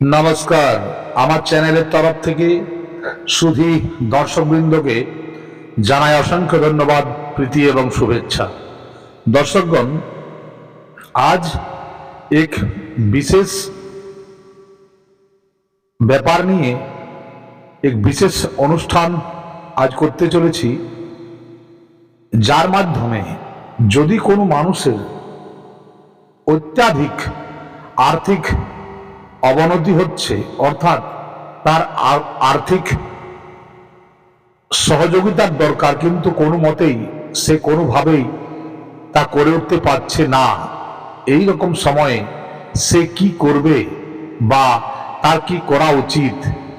নমস্কার। আমার চ্যানেলের তরফ থেকে সুধী দর্শকবৃন্দকে জানাই অসংখ্য ধন্যবাদ, প্রীতি এবং শুভেচ্ছা। দর্শকগণ, আজ এক বিশেষ ব্যাপার নিয়ে, এক বিশেষ অনুষ্ঠান আজ করতে চলেছি, যার মাধ্যমে যদি কোনো মানুষের অত্যাধিক আর্থিক অবনতি হচ্ছে, অর্থাৎ তার আর্থিক সহযোগিতার দরকার, কিন্তু কোনো মতেই সে কোনোভাবেই তা করে উঠতে পারছে না। এই রকম সময়ে সে কি করবে বা তার কি করা উচিত,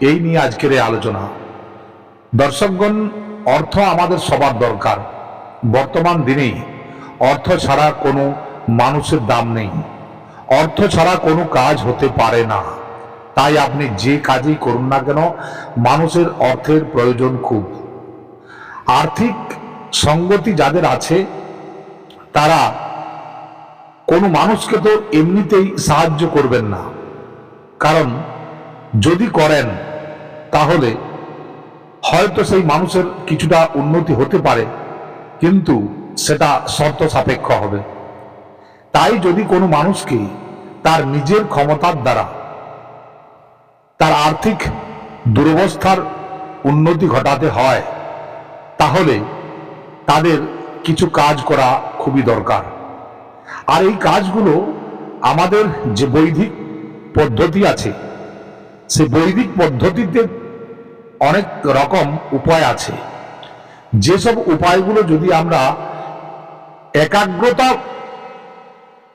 এই নিয়ে আজকের এই আলোচনা। দর্শকগণ, অর্থ আমাদের সবার দরকার। বর্তমান দিনে অর্থ ছাড়া কোনো মানুষের দাম নেই। অর্থ ছাড়া কোনো কাজ হতে পারে না। তাই আপনি যে কাজই করুন না কেন, মানুষের অর্থের প্রয়োজন খুব। আর্থিক সঙ্গতি যাদের আছে, তারা কোনো মানুষকে তো এমনিতেই সাহায্য করবেন না। কারণ যদি করেন, তাহলে হয়তো সেই মানুষের কিছুটা উন্নতি হতে পারে, কিন্তু সেটা শর্ত সাপেক্ষ হবে। তাই যদি কোনো মানুষকে তার নিজের ক্ষমতার দ্বারা। তার আর্থিক দুরবস্থার উন্নতি ঘটাতে হয়। তাহলে তাদের কিছু কাজ করা খুবই দরকার। আর এই কাজগুলো আমাদের যে বৈদিক পদ্ধতি আছে, সে বৈদিক পদ্ধতিতে অনেক রকম উপায় আছে। যেসব উপায়গুলো যদি আমরা একাগ্রতা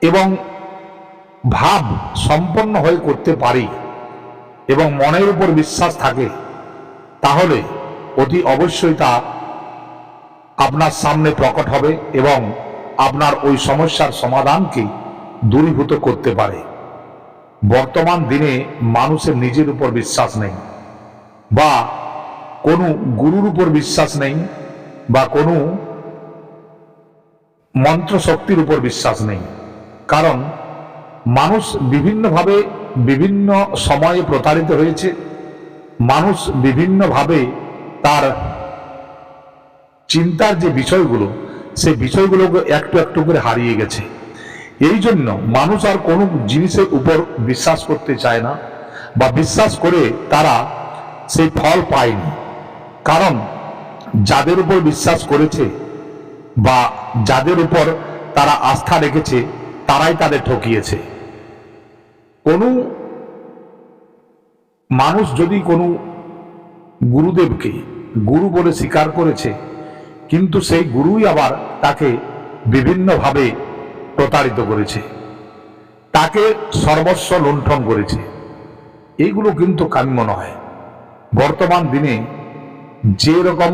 এবং ভাব সম্পন্ন হয়ে করতে পারি এবং মনের উপর বিশ্বাস থাকে, তাহলে অতি অবশ্যই তা আপনার সামনে প্রকট হবে এবং আপনার ওই সমস্যার সমাধানকে দূরীভূত করতে পারে। বর্তমান দিনে মানুষের নিজের উপর বিশ্বাস নেই বা কোনো গুরুর উপর বিশ্বাস নেই বা কোনো মন্ত্র শক্তির উপর বিশ্বাস নেই। কারণ মানুষ বিভিন্নভাবে বিভিন্ন সময়ে প্রতারিত হয়েছে। মানুষ বিভিন্নভাবে তার চিন্তার যে বিষয়গুলো সেই বিষয়গুলোকে একটু একটু করে হারিয়ে গেছে। এই জন্য মানুষ আর কোনো জিনিসের উপর বিশ্বাস করতে চায় না বা বিশ্বাস করে তারা সেই ফল পায়নি। কারণ যাদের উপর বিশ্বাস করেছে বা যাদের উপর তারা আস্থা রেখেছে, তারাই তাদের ঠকিয়েছে। কোনো মানুষ যদি কোনো গুরুদেবকে, গুরু বলে স্বীকার করেছে, কিন্তু সেই গুরুই আবার তাকে বিভিন্নভাবে প্রতারিত করেছে, তাকে সর্বস্ব লুণ্ঠন করেছে এইগুলো কিন্তু কাম্য নয়। বর্তমান দিনে যে রকম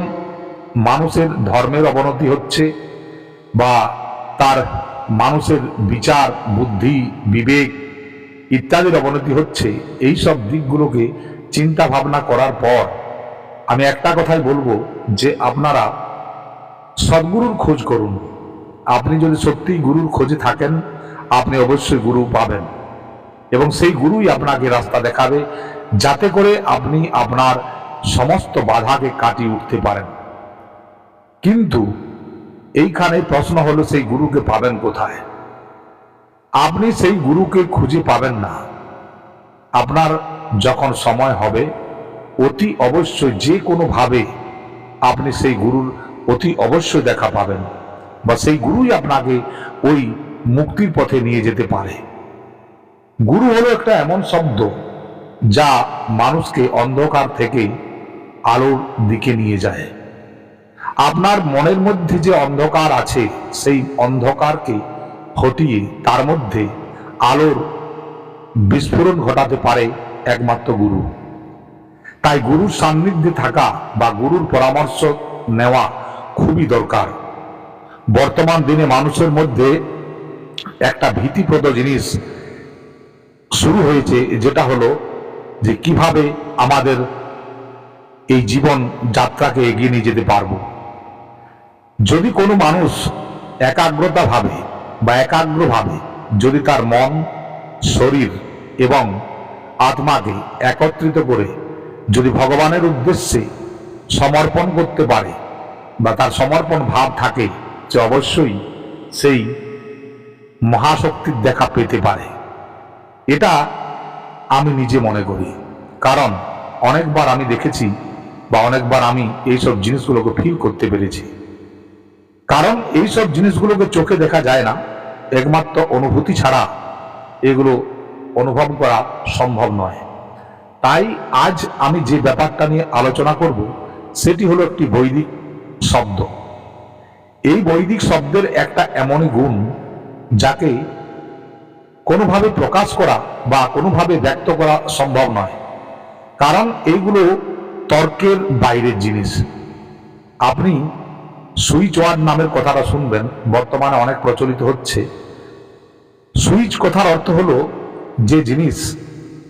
মানুষের ধর্মের অবনতি হচ্ছে বা তার মানুষের বিচার, বুদ্ধি, বিবেক ইত্যাদির অবনতি হচ্ছে। এই সব দিকগুলোকে চিন্তা ভাবনা করার পর আমি একটা কথাই বলব যে আপনারা সদ্গুরুর খোঁজ করুন। আপনি যদি সত্যিই গুরুর খোঁজে থাকেন, আপনি অবশ্যই গুরু পাবেন। এবং সেই গুরুই আপনাকে রাস্তা দেখাবে, যাতে করে আপনি আপনার সমস্ত বাধাকে কাটিয়ে উঠতে পারেন। কিন্তু এইখানে প্রশ্ন হলো, সেই গুরুকে পাবেন কোথায়? আপনি সেই গুরুকে খুঁজে পাবেন না। আপনার যখন সময় হবে, অতি অবশ্যই যে কোনোভাবে আপনি সেই গুরুর অতি অবশ্যই দেখা পাবেন বা সেই গুরুই আপনাকে ওই মুক্তির পথে নিয়ে যেতে পারে। গুরু হলো একটা এমন শব্দ যা মানুষকে অন্ধকার থেকে আলোর দিকে নিয়ে যায়। আপনার মনের মধ্যে যে অন্ধকার আছে, সেই অন্ধকারকে হটিয়ে তার মধ্যে আলোর বিস্ফোরণ ঘটাতে পারে একমাত্র গুরু। তাই গুরুর সান্নিধ্যে থাকা বা গুরুর পরামর্শ নেওয়া খুবই দরকার। বর্তমান দিনে মানুষের মধ্যে একটা ভীতিপ্রদ জিনিস শুরু হয়েছে, যেটা হলো যে কীভাবে আমাদের এই জীবন যাত্রাকে এগিয়ে নিয়ে যেতে পারব। যদি কোনো মানুষ একাগ্রতা ভাবে বা একাগ্রভাবে যদি তার মন, শরীর এবং আত্মাকে একত্রিত করে যদি ভগবানের উদ্দেশ্যে সমর্পণ করতে পারে বা তার সমর্পণ ভাব থাকে যে অবশ্যই সেই মহাশক্তির দেখা পেতে পারে। এটা আমি নিজে মনে করি। কারণ অনেকবার আমি দেখেছি বা অনেকবার আমি এইসব জিনিসগুলোকে ফিল করতে পেরেছি। কারণ এইসব জিনিসগুলোকে চোখে দেখা যায় না। একমাত্র অনুভূতি ছাড়া এগুলো অনুভব করা সম্ভব নয়। তাই আজ আমি যে ব্যাপারটা নিয়ে আলোচনা করব, সেটি হলো একটি বৈদিক শব্দ। এই বৈদিক শব্দের একটা এমনই গুণ, যাকে কোনোভাবে প্রকাশ করা বা কোনোভাবে ব্যক্ত করা সম্ভব নয়। কারণ এইগুলো তর্কের বাইরের জিনিস। আপনি সুইচ ওয়ার্ড নামের কথাটা শুনবেন, বর্তমানে অনেক প্রচলিত হচ্ছে। সুইচ কথার অর্থ হলো যে জিনিস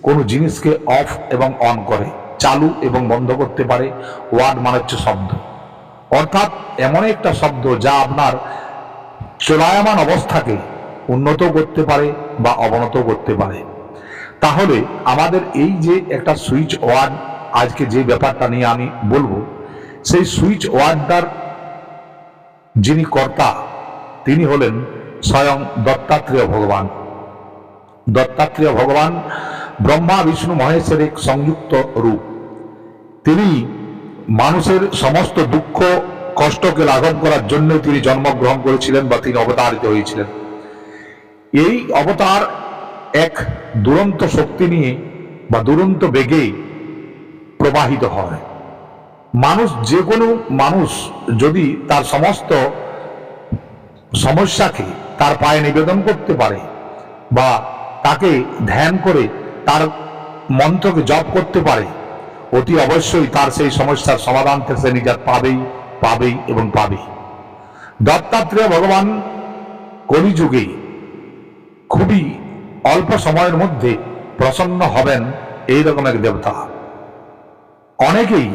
কোনো জিনিসকে অফ এবং অন করে, চালু এবং বন্ধ করতে পারে ওয়ার্ড মানে হচ্ছে শব্দ। অর্থাৎ এমন একটা শব্দ যা আপনার চলায়মান অবস্থাকে উন্নত করতে পারে বা অবনত করতে পারে। তাহলে আমাদের এই যে একটা সুইচ ওয়ার্ড আজকে যে ব্যাপারটা নিয়ে আমি বলব, সেই সুইচ ওয়ার্ডটার যিনি কর্তা, তিনি হলেন স্বয়ং দত্তাত্রেয় ভগবান। দত্তাত্রেয় ভগবান ব্রহ্মা, বিষ্ণু মহেশের এক সংযুক্ত রূপ। তিনি মানুষের সমস্ত দুঃখ, কষ্টকে লাঘব করার জন্য তিনি জন্মগ্রহণ করেছিলেন বা তিনি অবতারিত হয়েছিলেন। এই অবতার এক দুরন্ত শক্তি নিয়ে বা দুরন্ত বেগে প্রবাহিত হয়। মানুষ, যে কোনো মানুষ যদি তার সমস্ত সমস্যাকে তার পায়ে নিবেদন করতে পারে বা তাকে ধ্যান করে তার মন্ত্রকে জপ করতে পারে। অতি অবশ্যই তার সেই সমস্যার সমাধান সে নিজের পাবেই পাবেই এবং পাবেই। দত্তাত্রেয় ভগবান কলিযুগে খুবই অল্প সময়ের মধ্যে প্রসন্ন হবেন এই রকম এক দেবতা। অনেকেই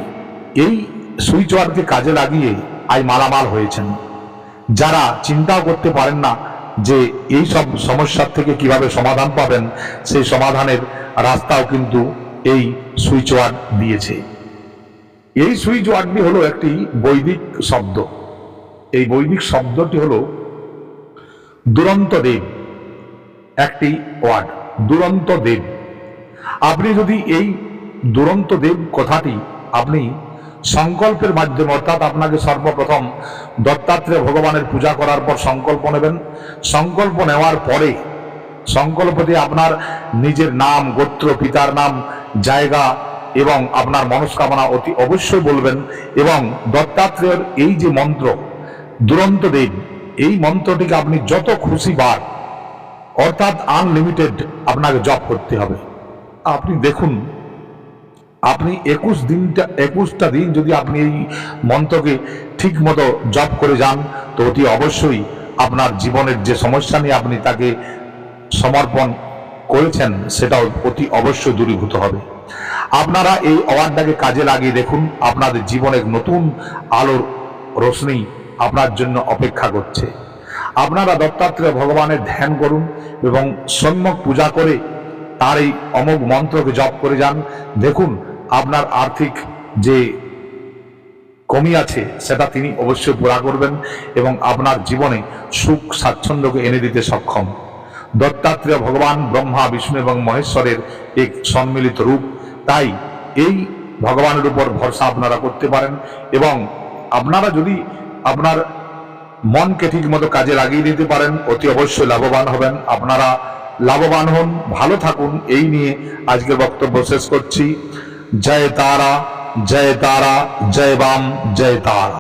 এই সুইচ ওয়ার্ডকে কাজে লাগিয়ে আই মালামাল হয়েছেন। যারা চিন্তাও করতে পারেন না যে এই সব সমস্যার থেকে কীভাবে সমাধান পাবেন, সেই সমাধানের রাস্তাও কিন্তু এই সুইচ ওয়ার্ড দিয়েছে। এই সুইচ ওয়ার্ডটি হলো একটি বৈদিক শব্দ। এই বৈদিক শব্দটি হলো দুরন্ত দেব, একটি ওয়ার্ড, দুরন্ত দেব। আপনি যদি এই দুরন্ত দেব কথাটি আপনি সংকল্পের মাধ্যমে, অর্থাৎ আপনাকে সর্বপ্রথম দত্তাত্রেয় ভগবানের পূজা করার পর সংকল্প নেবেন। সংকল্প নেওয়ার পরে সংকল্পতে আপনার নিজের নাম, গোত্র, পিতার নাম, জায়গা এবং আপনার মনস্কামনা অতি অবশ্যই বলবেন এবং দত্তাত্রেয়ের এই যে মন্ত্র, দুরন্ত দেব, এই মন্ত্রটিকে আপনি যত খুশি বার, অর্থাৎ আনলিমিটেড আপনাকে জপ করতে হবে। আপনি দেখুন আপনি একুশ দিনটা, একুশটা দিন যদি আপনি এই মন্ত্রকে ঠিক মতো জপ করে যান, তো অতি অবশ্যই আপনার জীবনের যে সমস্যা নিয়ে আপনি তাকে সমর্পণ করেছেন সেটা অতি অবশ্যই দূরীভূত হবে। আপনারা এই অওয়ার্ডটাকে কাজে লাগিয়ে দেখুন আপনাদের জীবনের নতুন আলোর রোশনি আপনার জন্য অপেক্ষা করছে। আপনারা দত্তাত্রেয় ভগবানের ধ্যান করুন এবং সম্যক পূজা করে তার এই অমোঘ মন্ত্রকে জপ করে যান। দেখুন, আপনার আর্থিক যে কমি আছে, সেটা তিনি অবশ্যই পুরা করবেন এবং আপনার জীবনে সুখ স্বাচ্ছন্দ্যকে এনে দিতে সক্ষম। দত্তাত্রেয় ভগবান ব্রহ্মা, বিষ্ণু এবং মহেশ্বরের এক সম্মিলিত রূপ। তাই এই ভগবানের উপর ভরসা আপনারা করতে পারেন এবং আপনারা যদি আপনার মনকে ঠিক মতো কাজে লাগিয়ে দিতে পারেন, অতি অবশ্যই লাভবান হবেন। আপনারা লাভবান হন, ভালো থাকুন, এই নিয়ে আজকে বক্তব্য শেষ করছি। জয় তারা জয় তারা, জয় বাম, জয় তারা।